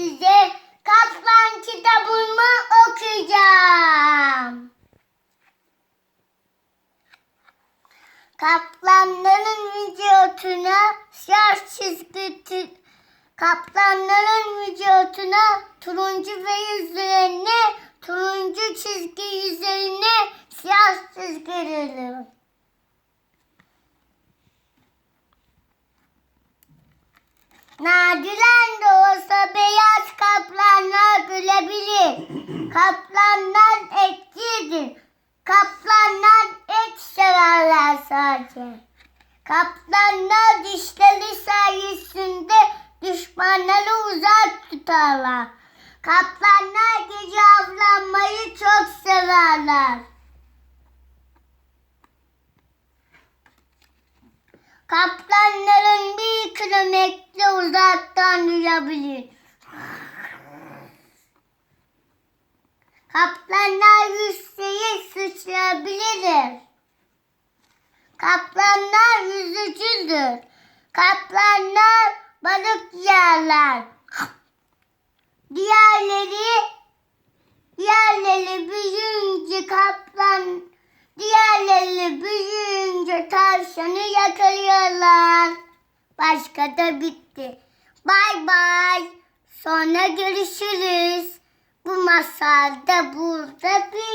size Kaplan kitabımı okuyacağım. Kaplanların vücuduna siyah çizgi Kaplanların vücuduna turuncu ve üzerine turuncu çizgi üzerine siyah çizgi verilir. Nadiren olsa beyaz kaplanlar gülebilir. Kaplanlar etçidir. Kaplanlar et severler sadece. Kaplanlar dişleri sayesinde düşmanları uzak tutarlar. Kaplanlar gece avlanmayı çok severler. Kaplanların bir kilometre uzaktan duyabilir. Kaplanlar yükseğe sıçrayabilir. Kaplanlar yüzücüdür. Kaplanlar balık yerler. Diğerleri diğerleri büyüyünce kaplan diğerleri büyüyünce tavşanı yakalıyorlar. Başka da bitti. Bay bay. Sonra görüşürüz. Bu masal da burada bitti.